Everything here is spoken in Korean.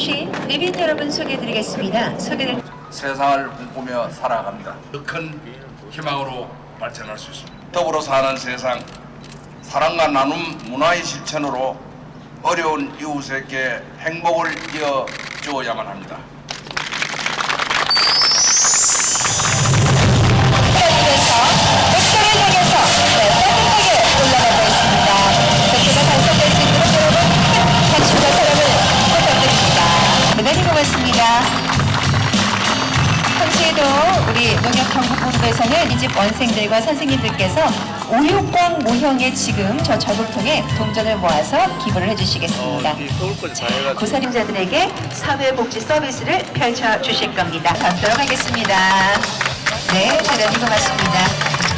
주신 내빈 여러분 소개해드리겠습니다. 소개를 세상을 꿈꾸며 살아갑니다. 더큰 희망으로 발전할 수 있습니다. 더불어 사는 세상, 사랑과 나눔 문화의 실천으로 어려운 이웃에게 행복을 이어 주어야만 합니다. 우리 농협경북본부에서는 이 집 원생들과 선생님들께서 오육광 모형에 지금 저 저금통에 동전을 모아서 기부를 해주시겠습니다. 고사림자들에게 사회복지 서비스를 펼쳐 주실 겁니다. 받도록 하겠습니다. 네, 대단히 고맙습니다.